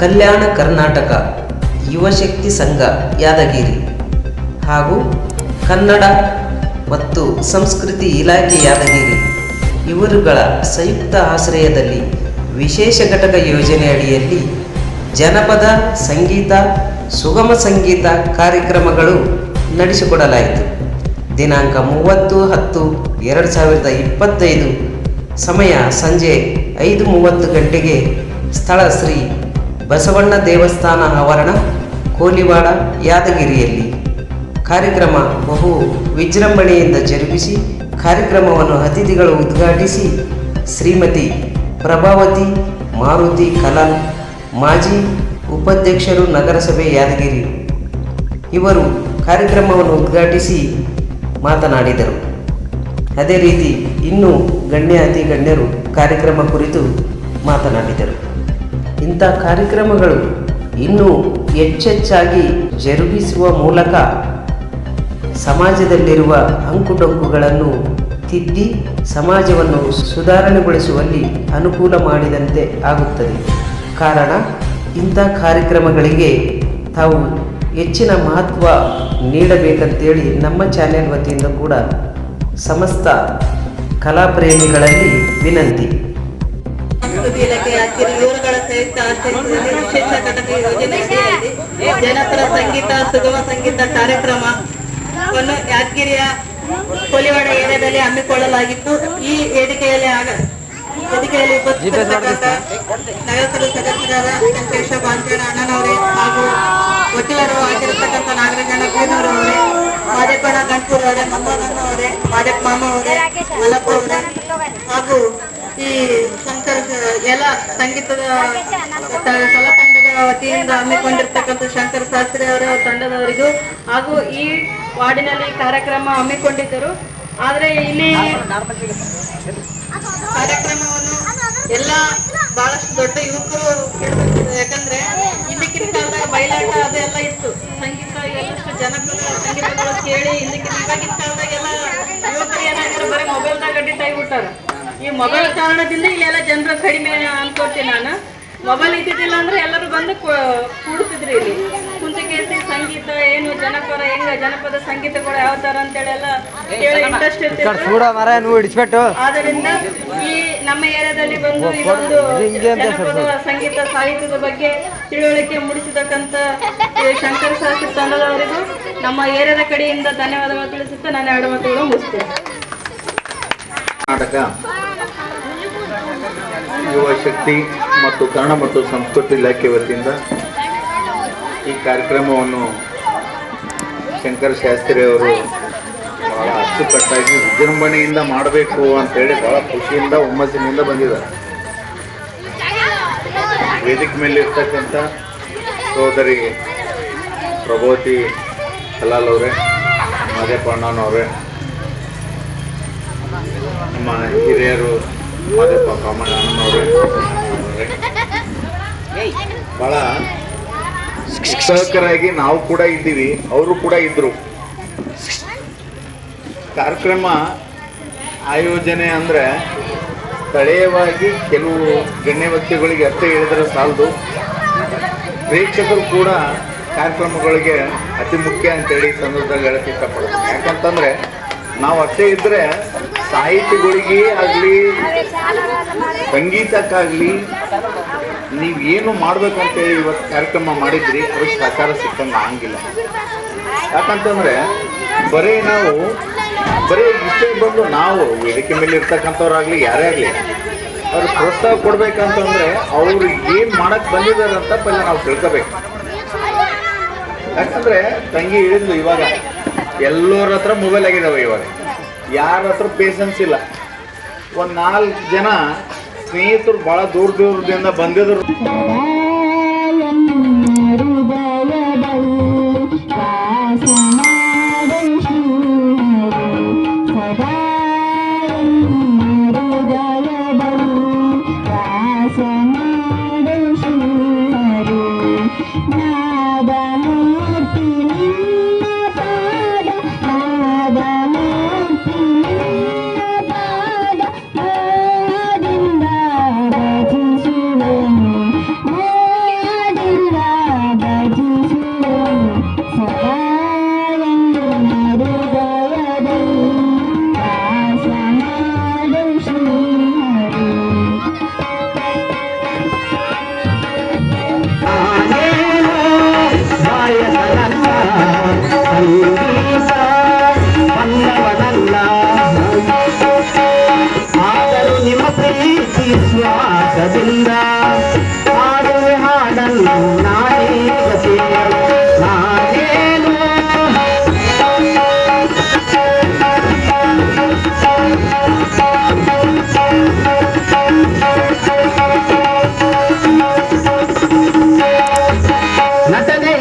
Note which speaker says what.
Speaker 1: ಕಲ್ಯಾಣ ಕರ್ನಾಟಕ ಯುವಶಕ್ತಿ ಸಂಘ, ಯಾದಗಿರಿ ಹಾಗೂ ಕನ್ನಡ ಮತ್ತು ಸಂಸ್ಕೃತಿ ಇಲಾಖೆ ಯಾದಗಿರಿ. ಇವರುಗಳ ಸಂಯುಕ್ತ ಆಶ್ರಯದಲ್ಲಿ ವಿಶೇಷ ಘಟಕ ಯೋಜನೆ ಅಡಿಯಲ್ಲಿ ಜನಪದ ಸಂಗೀತ, ಸುಗಮ ಸಂಗೀತ ಕಾರ್ಯಕ್ರಮಗಳು ನಡೆಸಿಕೊಡಲಾಯಿತು. ದಿನಾಂಕ ಮೂವತ್ತು, ಹತ್ತು, ಎರಡು ಸಾವಿರದ ಇಪ್ಪತ್ತೈದು, ಸಮಯ ಸಂಜೆ ಐದು ಮೂವತ್ತು ಗಂಟೆಗೆ ಸ್ಥಳ ಶ್ರೀ ಬಸವಣ್ಣ ದೇವಸ್ಥಾನ ಆವರಣ, ಕೋಲಿವಾಡ, ಯಾದಗಿರಿಯಲ್ಲಿ. ಕಾರ್ಯಕ್ರಮ ಬಹು ವಿಜೃಂಭಣೆಯಿಂದ ಜರುಗಿಸಿ, ಕಾರ್ಯಕ್ರಮವನ್ನು ಅತಿಥಿಗಳು ಉದ್ಘಾಟಿಸಿ, ಶ್ರೀಮತಿ ಪ್ರಭಾವತಿ, ಮಾರುತಿ ಕಲಾಲ್, ಮಾಜಿ ಉಪಾಧ್ಯಕ್ಷರು ನಗರಸಭೆ ಯಾದಗಿರಿ ಇವರು ಕಾರ್ಯಕ್ರಮವನ್ನು ಉದ್ಘಾಟಿಸಿ ಮಾತನಾಡಿದರು. ಅದೇ ರೀತಿ ಇನ್ನೂ ಗಣ್ಯ, ಅತಿ ಗಣ್ಯರು ಕಾರ್ಯಕ್ರಮ ಕುರಿತು ಮಾತನಾಡಿದರು. ಇಂಥ ಕಾರ್ಯಕ್ರಮಗಳು ಇನ್ನೂ ಹೆಚ್ಚೆಚ್ಚಾಗಿ ಜರುಗಿಸುವ ಮೂಲಕ ಸಮಾಜದಲ್ಲಿರುವ ಅಂಕುಡೊಂಕುಗಳನ್ನು ತಿದ್ದಿ ಸಮಾಜವನ್ನು ಸುಧಾರಣೆಗೊಳಿಸುವಲ್ಲಿ ಅನುಕೂಲ ಮಾಡಿದಂತೆ ಆಗುತ್ತದೆ. ಕಾರಣ, ಇಂಥ ಕಾರ್ಯಕ್ರಮಗಳಿಗೆ ತಾವು ಹೆಚ್ಚಿನ ಮಹತ್ವ ನೀಡಬೇಕಂತೇಳಿ ನಮ್ಮ ಚಾನೆಲ್ ವತಿಯಿಂದ ಕೂಡ ಸಮಸ್ತ ಕಲಾಪ್ರೇಮಿಗಳಲ್ಲಿ ವಿನಂತಿ.
Speaker 2: ಸಂಸ್ಕೃತಿ ಇಲಾಖೆ ಯಾದಗಿರಿ ಇವರುಗಳ ಸಂಯುಕ್ತ ಆಶ್ರಯದಲ್ಲಿ ವಿಶೇಷ ಘಟಕ ಯೋಜನೆ ಜನಪರ ಸಂಗೀತ, ಸುಗಮ ಸಂಗೀತ ಕಾರ್ಯಕ್ರಮವನ್ನು ಯಾದಗಿರಿಯ ಕೋಲಿವಾಡ ಏರಿಯಾದಲ್ಲಿ ಹಮ್ಮಿಕೊಳ್ಳಲಾಗಿತ್ತು. ಈ ವೇದಿಕೆಯಲ್ಲಿ ಆಗ, ವೇದಿಕೆಯಲ್ಲಿ ಉಪಸ್ಥಿತರಾದ ನಗರಸಭೆ ಸದಸ್ಯರಾದ ಕೇಶವ ಬಾಂಚಣ ಅಣ್ಣನವರೇ ಹಾಗೂ ವಕೀಲರು ಆಗಿರತಕ್ಕಂಥ ನಾಗರಾಜಣ್ಣ ಬೀನೂರವರೇ ಮಾದೇಪಣ್ಣ ಗಂಟೂರವರೇ ಅವರೇ ಅವರೇ ಮಾದೇಪ್ಪ ಮಾಮ ಅವರೇ, ಮಲ್ಲಪ್ಪ ಅವರೇ ಹಾಗೂ ಈ ಶಂಕರ ಎಲ್ಲ ಸಂಗೀತದ ಕಲಾತಂಡದ ವತಿಯಿಂದ ಹಮ್ಮಿಕೊಂಡಿರ್ತಕ್ಕಂಥ ಶಂಕರ ಶಾಸ್ತ್ರಿ ಅವರ ತಂಡದವರಿಗೂ ಹಾಗೂ ಈ ವಾರ್ಡಿನಲ್ಲಿ ಕಾರ್ಯಕ್ರಮ ಹಮ್ಮಿಕೊಂಡಿದ್ದರು. ಆದರೆ ಇಲ್ಲಿ ಕಾರ್ಯಕ್ರಮವನ್ನು ಎಲ್ಲ ಬಹಳಷ್ಟು ದೊಡ್ಡ ಯುವಕರು. ಯಾಕಂದ್ರೆ ಹಿಂದಿಕ್ಕಿನ ಕಾಲದಾಗ ಬಯಲಾಟ ಅದೆಲ್ಲ ಇತ್ತು. ಸಂಗೀತ ಎಲ್ಲಷ್ಟು ಜನಪ್ರಿಯ ಸಂಗೀತಗಳು ಕೇಳಿ ಹಿಂದಿಕ್ಕಿನ ಇವಾಗಿನ ಕಾಲದಾಗೆಲ್ಲ ಯುವಕರು ಏನಾಗಿರೋ ಬರೀ ಮೊಬೈಲ್ದಾಗ ತಾಯಿ ಆಗಿಬಿಟ್ಟಾರ ಈ ಮೊಬೈಲ್ ಕಾರಣದಿಂದ ಇಲ್ಲೆಲ್ಲ ಜನರು ಕಡಿಮೆ ಅನ್ಕೋತೀನಿ ನಾನು. ಮೊಬೈಲ್ ಇದ್ದಿದ್ದಿಲ್ಲ ಅಂದ್ರೆ ಎಲ್ಲರೂ ಬಂದು ಕೂಡ್ತಿದ್ರಿ ಇಲ್ಲಿ. ಕುಂತಕೇಸಿ ಸಂಗೀತ ಏನು ಜನಪರ ಹೆಂಗ ಜನಪದ ಸಂಗೀತಗಳು ಯಾವ ತರ ಅಂತೇಳಿ ಎಲ್ಲ ಕೇಳಿ ಇಂಟ್ರೆಸ್ಟ್
Speaker 3: ಇರ್ತಿದ್ರು.
Speaker 2: ಆದ್ರಿಂದ ಈ ನಮ್ಮ ಏರಿಯಾದಲ್ಲಿ ಬಂದು ಇದೊಂದು ಜನಪದ ಸಂಗೀತ ಸಾಹಿತ್ಯದ ಬಗ್ಗೆ ತಿಳುವಳಿಕೆ ಮೂಡಿಸತಕ್ಕಂತ ಶಂಕರ ಸಾಹಿತ್ಯ ತಂಡದವರಿಗೂ ನಮ್ಮ ಏರಿಯಾದ ಕಡೆಯಿಂದ ಧನ್ಯವಾದಗಳು ತಿಳಿಸುತ್ತಾ ನಾನು ಎರಡು ಮಾತುಗಳು ಮುಗಿಸ್ತೇನೆ.
Speaker 4: ಕರ್ನಾಟಕ ಯುವ ಶಕ್ತಿ ಮತ್ತು ಕನ್ನಡ ಮತ್ತು ಸಂಸ್ಕೃತಿ ಇಲಾಖೆ ವತಿಯಿಂದ ಈ ಕಾರ್ಯಕ್ರಮವನ್ನು ಶಂಕರ ಶಾಸ್ತ್ರಿ ಅವರು ಭಾಳ ಅಚ್ಚುಕಟ್ಟಾಗಿ ವಿಜೃಂಭಣೆಯಿಂದ ಮಾಡಬೇಕು ಅಂತೇಳಿ ಬಹಳ ಖುಷಿಯಿಂದ, ಹುಮ್ಮಸ್ಸಿನಿಂದ ಬಂದಿದ್ದಾರೆ. ವೇದಿಕೆ ಮೇಲೆ ಇರ್ತಕ್ಕಂಥ ಸೋದರಿ ಪ್ರಭೋತಿ ಹಲಾಲ್ ಅವರೇ ಮಾದೇಪಣ್ಣನವರೇ ನಮ್ಮ ಹಿರಿಯರು ಮಾದಪ್ಪ ಕಾಮಣ್ಣನವರೇ ಬಹಳ ಶಿಕ್ಷಕರಾಗಿ ನಾವು ಕೂಡ ಇದ್ದೀವಿ ಅವರು ಕೂಡ ಇದ್ರು. ಕಾರ್ಯಕ್ರಮ ಆಯೋಜನೆ ಅಂದ್ರೆ ಸ್ಥಳೀಯವಾಗಿ ಕೆಲವು ಗಣ್ಯ ವ್ಯಕ್ತಿಗಳಿಗೆ ಅರ್ಥ ಹೇಳಿದ್ರೆ ಸಾಲದು. ಪ್ರೇಕ್ಷಕರು ಕೂಡ ಕಾರ್ಯಕ್ರಮಗಳಿಗೆ ಅತಿ ಮುಖ್ಯ ಅಂತೇಳಿ ಸಂದರ್ಭದಲ್ಲಿ ಹೇಳಕ್ಕೆ ಇಷ್ಟಪಡ್ತೀನಿ. ಯಾಕಂತಂದರೆ ನಾವು ಅಷ್ಟೇ ಇದ್ರೆ ಸಾಹಿತಿಗಳಿಗೆ ಆಗಲಿ ಸಂಗೀತಕ್ಕಾಗಲಿ ನೀವು ಏನು ಮಾಡ್ಬೇಕಂತೇಳಿ ಇವತ್ತು ಕಾರ್ಯಕ್ರಮ ಮಾಡಿದ್ರಿ ಅವ್ರಿಗೆ ಸಹಕಾರ ಸಿಕ್ಕಂಗೆ ಆಗಂಗಿಲ್ಲ ಯಾಕಂತಂದ್ರೆ ಬರೀ ನಾವು ಬರೀ ಇಷ್ಟೇ ಬಂದು ನಾವು ವೇದಿಕೆ ಮೇಲೆ ಇರ್ತಕ್ಕಂಥವ್ರಾಗ್ಲಿ ಯಾರೇ ಆಗಲಿ ಅವ್ರು ಪ್ರೋತ್ಸಾಹ ಕೊಡ್ಬೇಕಂತಂದ್ರೆ ಅವ್ರು ಏನು ಮಾಡಕ್ ಬಂದಿದ್ದಾರೆ ಅಂತ ಪहिले ನಾವು ತಿಳ್ಕೋಬೇಕು. ಯಾಕಂದ್ರೆ ತಂಗಿ ಹೇಳಿದ್ಲು ಇವಾಗ ಎಲ್ಲರ ಹತ್ರ ಮೊಬೈಲ್ ಆಗಿದಾವೆ ಇವಾಗ. ಯಾರ ಹತ್ರ ಪೇಷನ್ಸ್ ಇಲ್ಲ. ಒಂದ್ ನಾಲ್ಕು ಜನ ಸ್ನೇಹಿತರು ಬಹಳ ದೂರ ದೂರದಿಂದ ಬಂದಿದ್ರು.
Speaker 3: ನಟನೆ